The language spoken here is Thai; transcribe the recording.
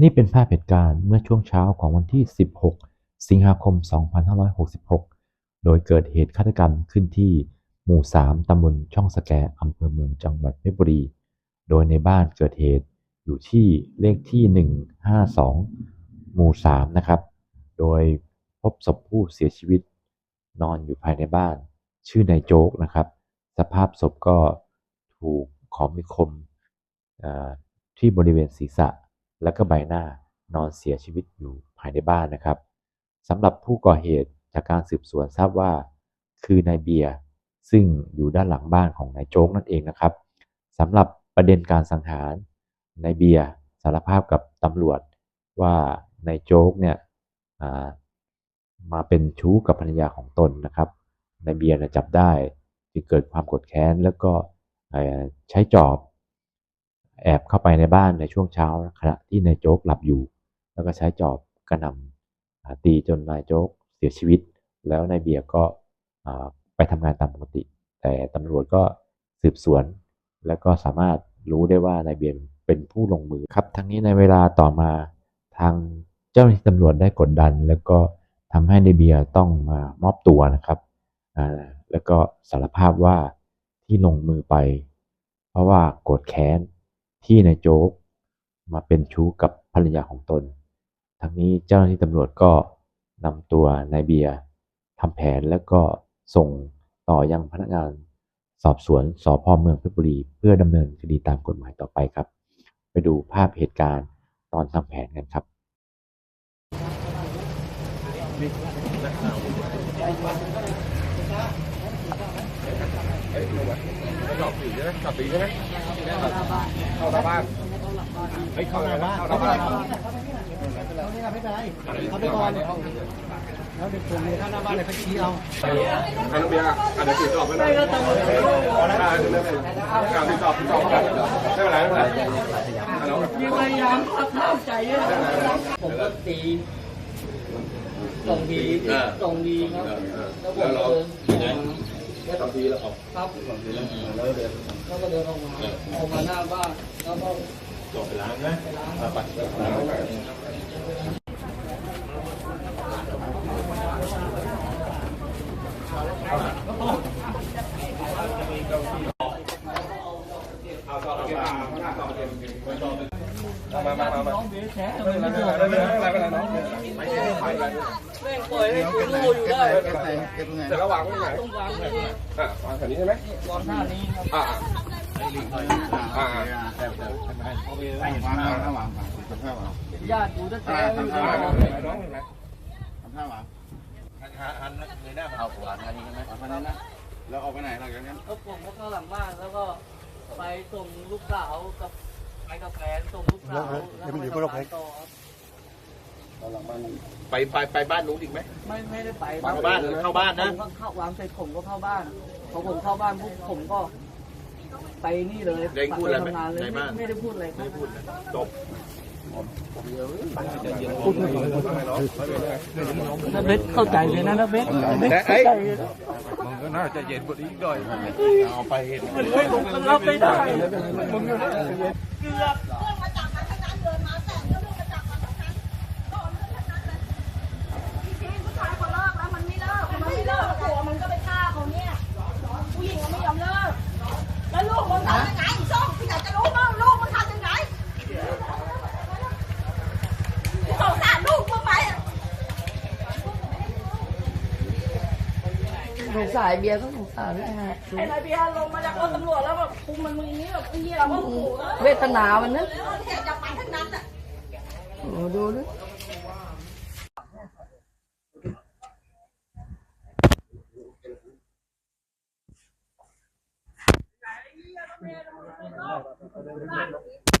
นี่เป็นภาพเหตุการณ์เมื่อช่วงเช้าของวันที่ 16 สิงหาคม 2566 โดยเกิดเหตุฆาตกรรมขึ้นที่หมู่ 3 ตำบลช่องสแกอำเภอเมืองจังหวัดเพชรบุรี โดยในบ้านเกิดเหตุอยู่ที่เลขที่ 152 หมู่ 3 นะครับ โดยพบศพผู้เสียชีวิต นอนอยู่ภายในบ้าน ชื่อนายโจ๊กนะครับ สภาพศพก็ถูกของมีคมที่บริเวณศีรษะ และก็ใบหน้านอนเสียชีวิตอยู่ภายในบ้านนะครับสำหรับผู้ก่อเหตุจากการสืบสวนทราบว่า คือนายเบียร์ซึ่งอยู่ด้านหลังบ้านของนายโจ๊กนั่นเองนะครับสำหรับประเด็นการสังหารนายเบียร์สารภาพกับตำรวจว่านายโจ๊กเนี่ยามาเป็นชู้กับภรรยาของตนนะครับนายเบียร์จับได้จึงเกิดความโกดแค้นแล้วก็ใช้จอบ แอบเข้าไปในบ้านในช่วงเช้าขณะที่นายโจ๊กหลับอยู่ แล้วก็ใช้จอบกระหน่ำอ่าตีจนนายโจ๊กเสียชีวิต แล้วนายเบียร์ก็ไปทำงานตามปกติ แต่ตำรวจก็สืบสวน แล้วก็สามารถรู้ได้ว่านายเบียร์เป็นผู้ลงมือครับ ทั้งนี้ในเวลาต่อมาทางเจ้าหน้าที่ตำรวจได้กดดัน แล้วก็ทำให้นายเบียร์ต้องมามอบตัวนะครับแล้วก็สารภาพว่าที่ลงมือไป เพราะว่าโกรธแค้น ที่นายโจ๊กมาเป็นชู้กับภรรยาของตน ทั้งนี้เจ้าหน้าที่ตำรวจก็นำตัวนายเบียร์ทำแผนแล้วก็ส่งต่อยังพนักงานสอบสวนสพเมืองเพชรบุรี เพื่อดำเนินคดีตามกฎหมายต่อไปครับ ไปดูภาพเหตุการณ์ตอนทำแผนกันครับ จอบสีใช่ไหมจอบสีใช่ไหมเข้าหน้าบ้านเฮ้ยเข้าหน้าบ้านเข้าหน้าบ้านเอาไปก่อนแล้วเด็กส่งเลยถ้าหน้าบ้านเลยเขาชี้เอาไอันนั้นเบียร์อันนั้นติดจอบไม่ได้ไม่ต้องได้ไม่เป็นการติดจอติดจอไม่เป็นไรไม่เป็นไรอันนั้นพยายามพักเข้าใจอะผมก็ตีส่งดีส่งดีครับแล้วผมเราเดิน แล้วทำทีแล้วออกครับแล้วเดินแล้วก็เดินออกมาออกมาหน้าบ้านแล้วก็จบไปล้างนะไปล้างไปล้างเอาต่อไปกันมาหน้าต่อไปกัน มามามามาน้องเบี้ยแฉะไม่ไม่เป็นไรได้ไม่เป็นไรไม่เป็นไรน้องไม่เป็นไรไม่เป็นไรแม่งปล่อยให้กูรู้อยู่ได้เสร็จแล้ววางไว้ไหนต้องวางไว้อะวางแถวนี้ใช่ไหมวางหน้านี้ครับอ่าอ่าญาติกูจะแฉะอยู่อ่าแล้วน้องเห็นไหมแล้วออกไปไหนหลังจากนั้นแล้วผมก็เข้าหลังบ้านแล้วก็ไปส่งลูกสาวกับ ไปกับแฟนส่งลูกสาวแล้วไปทำงานต่อครับไปไปไปบ้านนู้นอีกไหม ไม่ไม่ได้ไปเข้าบ้านเข้าบ้านนะ ผมก็เข้าวางเสร็จผมก็เข้าบ้านพอผมเข้าบ้านปุ๊บผมก็ ไปนี่เลยได้พูดอะไรไหมปทำงานเลยในบ้าน ไม่ได้พูดอะไรไม่พูดจบ นะเบสเข้าใจเลยนะนะเบสเบสเข้าใจเลยมันก็น่าจะเย็นกว่านี้ด้อยเอาไปเห็นมันไม่ผมก็รับไม่ได้มึงก็น่าจะเย็นเกือบมาทั้งนั้นเดินมาแต่งก็เรื่องมาจากมาทั้งนั้นก็เรื่องทั้งนั้นเลยจริงๆผู้ชายเขาเลิกแล้วมันไม่เลิกมันไม่เลิกผัวมันก็ไปฆ่าเขาเนี่ยผู้หญิงมันไม่ยอมเลิกแล้วลูกมันทำยังไงส้มพี่อยากจะรู้บ้างลูกมันทำยังไงสงสารลูกมึงไหม สงสารเบียร์ก็สงสารด้วยฮะไอ้นายเบียร์ลงมาจากรถตำรวจแล้วแบบคุมมันมึงอย่างนี้แบบไอ้เหี้ยเราก็โอ้โหเวทนามันนะแล้วแทบจะไปทั้งนั้นอะโอ้ดูนะเ